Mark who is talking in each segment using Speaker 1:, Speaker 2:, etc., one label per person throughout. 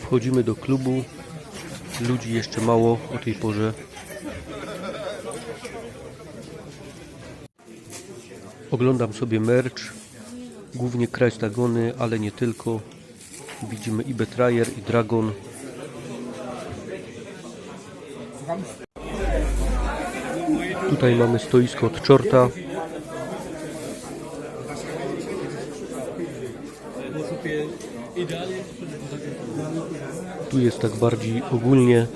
Speaker 1: Wchodzimy do klubu. Ludzi jeszcze mało o tej porze. Oglądam sobie merch. Głównie Christagony, ale nie tylko. Widzimy i Betrayer, i Dragon. Tutaj mamy stoisko od czorta. Tu jest tak bardziej ogólnie.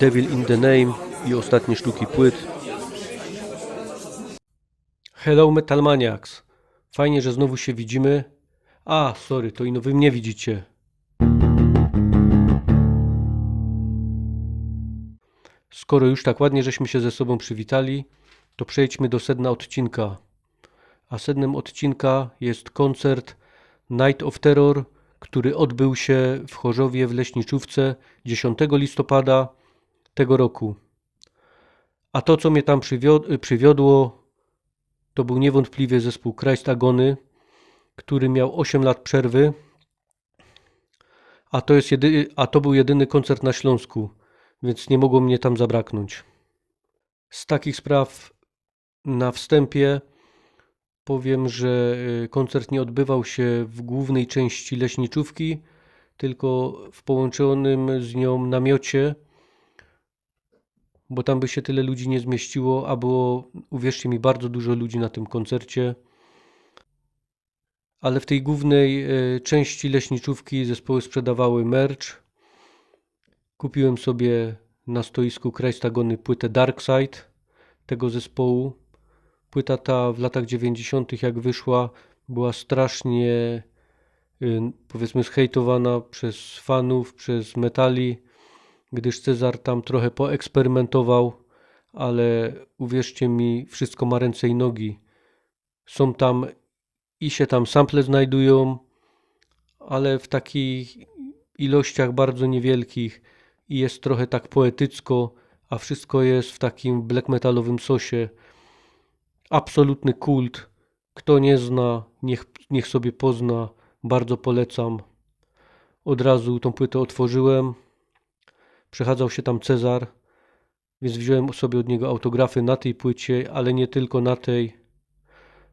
Speaker 1: Devil in the Name i ostatnie sztuki płyt. Hello Metalmaniacs. Fajnie, że znowu się widzimy. A, sorry, to ino wy mnie widzicie. Skoro już tak ładnie żeśmy się ze sobą przywitali, to przejdźmy do sedna odcinka. A sednem odcinka jest koncert Night of Terror, który odbył się w Chorzowie w Leśniczówce 10 listopada tego roku. A to, co mnie tam przywio- przywiodło, to był niewątpliwie zespół Christ Agony, który miał 8 lat przerwy, a to, jest jedy- a to był jedyny koncert na Śląsku, więc nie mogło mnie tam zabraknąć. Z takich spraw na wstępie powiem, że y, koncert nie odbywał się w głównej części leśniczówki, tylko w połączonym z nią namiocie, bo tam by się tyle ludzi nie zmieściło, a było, uwierzcie mi, bardzo dużo ludzi na tym koncercie. Ale w tej głównej y, części leśniczówki zespoły sprzedawały merch. Kupiłem sobie na stoisku Christagony płytę Darkside tego zespołu. Płyta ta w latach 90. jak wyszła była strasznie y, powiedzmy zhejtowana przez fanów, przez metali, gdyż Cezar tam trochę poeksperymentował, ale uwierzcie mi, wszystko ma ręce i nogi. Są tam i się tam sample znajdują, ale w takich ilościach bardzo niewielkich i jest trochę tak poetycko, a wszystko jest w takim black metalowym sosie absolutny kult. Kto nie zna, niech, niech sobie pozna. Bardzo polecam. Od razu tą płytę otworzyłem. Przechadzał się tam Cezar, więc wziąłem sobie od niego autografy na tej płycie, ale nie tylko na tej.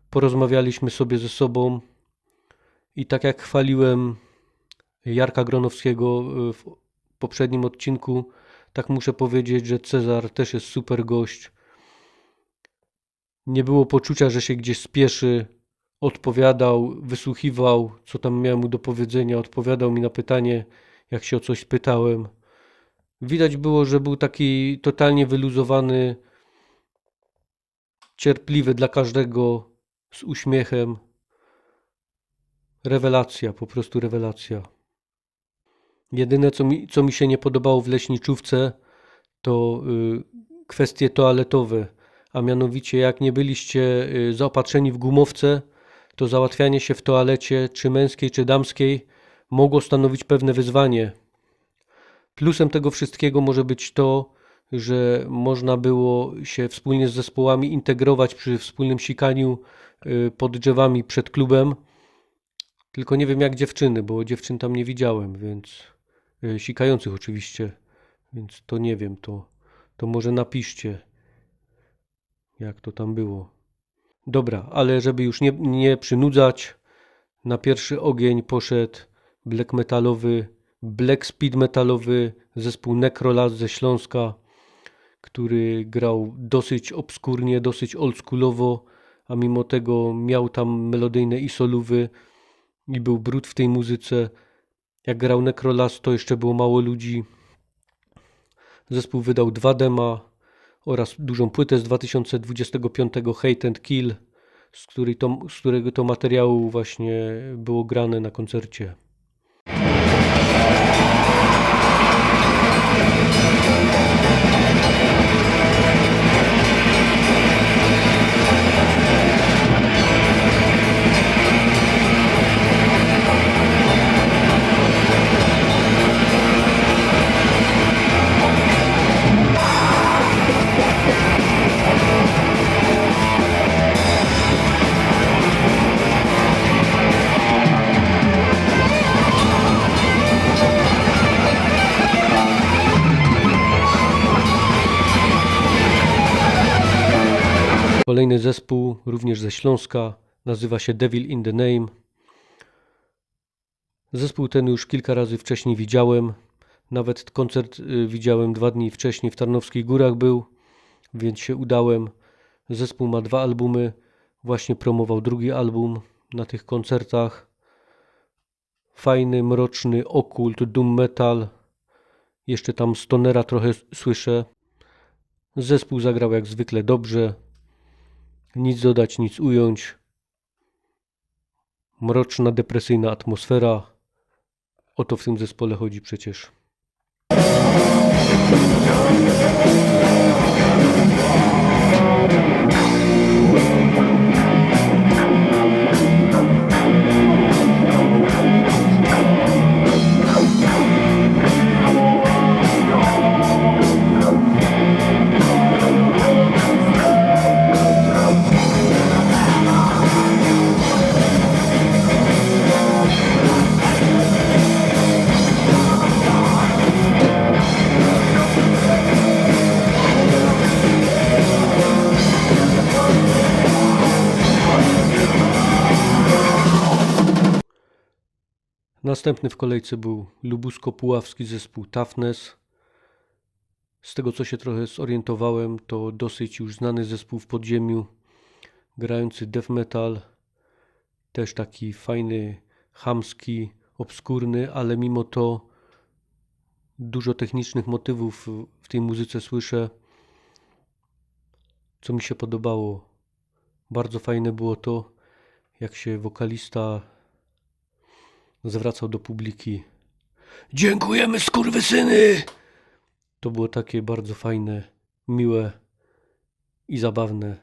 Speaker 1: Porozmawialiśmy sobie ze sobą i tak jak chwaliłem Jarka Gronowskiego y, w poprzednim odcinku, tak muszę powiedzieć, że Cezar też jest super gość. Nie było poczucia, że się gdzieś spieszy. Odpowiadał, wysłuchiwał, co tam miałem mu do powiedzenia, odpowiadał mi na pytanie, jak się o coś pytałem. Widać było, że był taki totalnie wyluzowany, cierpliwy dla każdego, z uśmiechem. Rewelacja, po prostu rewelacja. Jedyne, co mi, co mi się nie podobało w leśniczówce, to y, kwestie toaletowe a mianowicie jak nie byliście y, zaopatrzeni w gumowce, to załatwianie się w toalecie, czy męskiej, czy damskiej, mogło stanowić pewne wyzwanie. Plusem tego wszystkiego może być to, że można było się wspólnie z zespołami integrować przy wspólnym sikaniu y, pod drzewami przed klubem. Tylko nie wiem jak dziewczyny, bo dziewczyn tam nie widziałem, więc y, sikających oczywiście, więc to nie wiem, to, to może napiszcie jak to tam było. Dobra, ale żeby już nie, nie przynudzać, na pierwszy ogień poszedł black metalowy, black speed metalowy zespół Necrolas ze Śląska, który grał dosyć obskurnie, dosyć oldschoolowo, a mimo tego miał tam melodyjne i solówy i był brud w tej muzyce. Jak grał Necrolas, to jeszcze było mało ludzi. Zespół wydał dwa dema, oraz dużą płytę z 2025 Hate and Kill, z, której to, z którego to materiału właśnie było grane na koncercie. Kolejny zespół, również ze Śląska, nazywa się Devil in the Name. Zespół ten już kilka razy wcześniej widziałem. Nawet koncert y, widziałem dwa dni wcześniej w Tarnowskich Górach był, więc się udałem. Zespół ma dwa albumy. Właśnie promował drugi album na tych koncertach. Fajny, mroczny okult, doom metal. Jeszcze tam stonera trochę słyszę. Zespół zagrał jak zwykle dobrze. Nic dodać, nic ująć. Mroczna, depresyjna atmosfera. O to w tym zespole chodzi przecież. Następny w kolejce był lubusko-puławski zespół Toughness. Z tego co się trochę zorientowałem, to dosyć już znany zespół w podziemiu, grający death metal. Też taki fajny, chamski, obskurny, ale mimo to dużo technicznych motywów w tej muzyce słyszę. Co mi się podobało, bardzo fajne było to, jak się wokalista zwracał do publiki. Dziękujemy, skurwysyny! To było takie bardzo fajne, miłe i zabawne.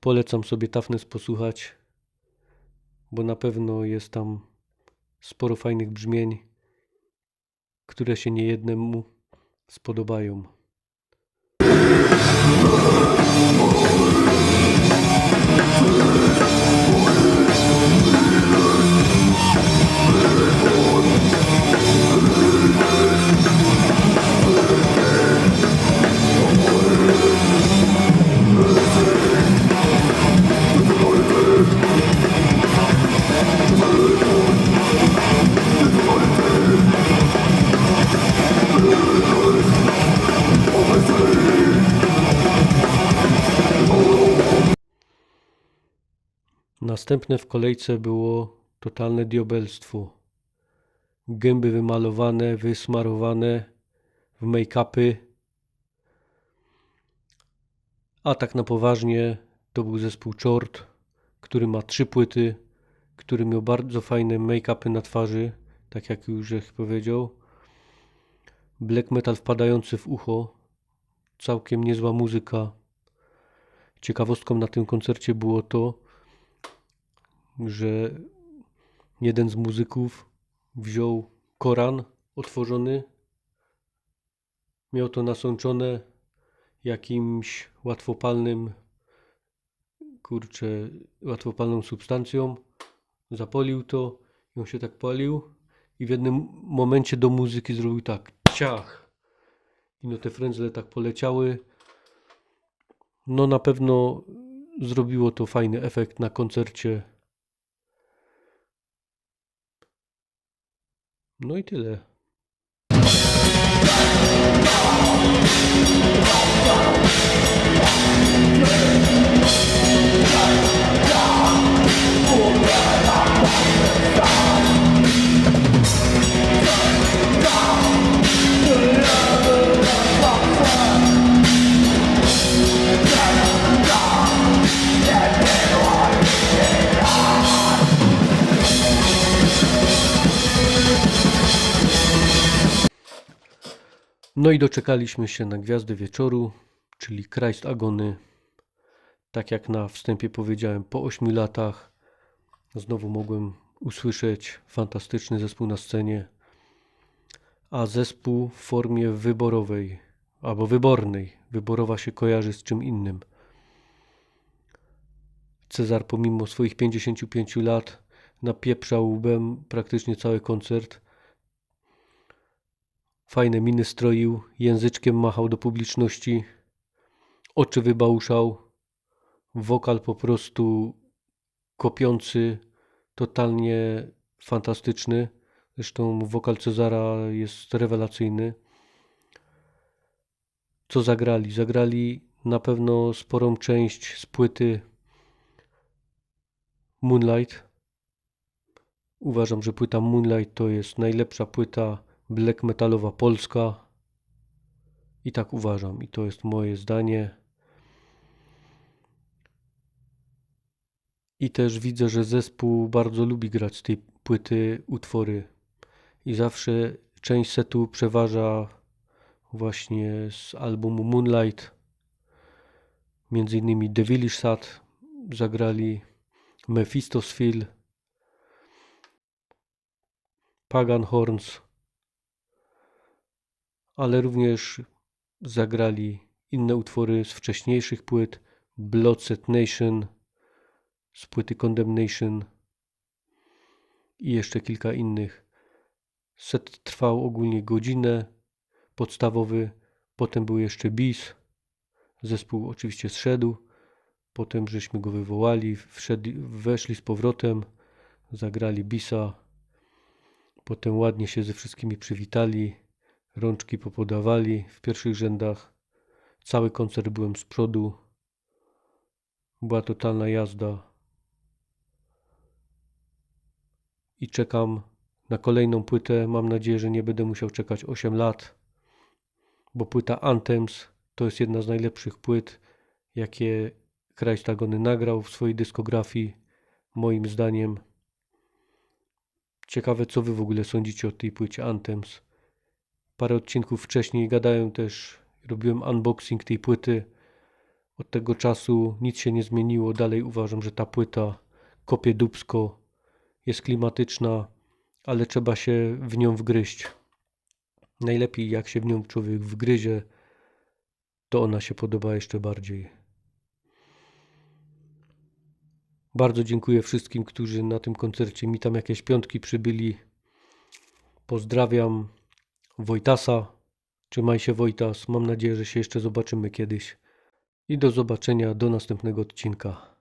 Speaker 1: Polecam sobie Tafnes posłuchać, bo na pewno jest tam sporo fajnych brzmień, które się niejednemu spodobają. Następne w kolejce było totalne diobelstwo. Gęby wymalowane, wysmarowane w make-upy. A tak na poważnie to był zespół Chort, który ma trzy płyty, który miał bardzo fajne make-upy na twarzy, tak jak już powiedział. Black metal wpadający w ucho, całkiem niezła muzyka. Ciekawostką na tym koncercie było to, że jeden z muzyków wziął Koran otworzony, miał to nasączone jakimś łatwopalnym, kurczę, łatwopalną substancją, zapolił to i on się tak palił i w jednym momencie do muzyki zrobił tak, ciach. I no te frędzle tak poleciały. No na pewno zrobiło to fajny efekt na koncercie. No i tyle. No i doczekaliśmy się na gwiazdę wieczoru, czyli Christ Agony. Tak jak na wstępie powiedziałem, po 8 latach znowu mogłem usłyszeć fantastyczny zespół na scenie, a zespół w formie wyborowej albo wybornej. Wyborowa się kojarzy z czym innym. Cezar pomimo swoich 55 lat napieprzał łbem praktycznie cały koncert Fajne miny stroił, języczkiem machał do publiczności. oczy wybałuszał. Wokal po prostu kopiący, totalnie fantastyczny. Zresztą wokal Cezara jest rewelacyjny. Co zagrali? Zagrali na pewno sporą część z płyty Moonlight. Uważam, że płyta Moonlight to jest najlepsza płyta black metalowa polska. I tak uważam, i to jest moje zdanie. I też widzę, że zespół bardzo lubi grać z tej płyty utwory. I zawsze część setu przeważa właśnie z albumu Moonlight. Między innymi Village Sad zagrali Mephistosphil, Pagan Horns, ale również zagrali inne utwory z wcześniejszych płyt. Bloodset Nation z płyty Condemnation i jeszcze kilka innych. Set trwał ogólnie godzinę, podstawowy, potem był jeszcze bis. Zespół oczywiście zszedł, potem żeśmy go wywołali, wszedli, weszli z powrotem, zagrali bisa, potem ładnie się ze wszystkimi przywitali, rączki popodawali w pierwszych rzędach. Cały koncert byłem z przodu. Była totalna jazda. I czekam na kolejną płytę. Mam nadzieję, że nie będę musiał czekać 8 lat, bo płyta Anthems to jest jedna z najlepszych płyt, jakie Krajstagony nagrał w swojej dyskografii, moim zdaniem. Ciekawe, co wy w ogóle sądzicie o tej płycie Anthems. Parę odcinków wcześniej gadałem też, robiłem unboxing tej płyty. Od tego czasu nic się nie zmieniło. Dalej uważam, że ta płyta kopie dubsko, jest klimatyczna, ale trzeba się w nią wgryźć. Najlepiej jak się w nią człowiek wgryzie, to ona się podoba jeszcze bardziej. Bardzo dziękuję wszystkim, którzy na tym koncercie mi tam jakieś piątki przybyli. Pozdrawiam Wojtasa. Trzymaj się Wojtas, mam nadzieję, że się jeszcze zobaczymy kiedyś. I do zobaczenia do następnego odcinka.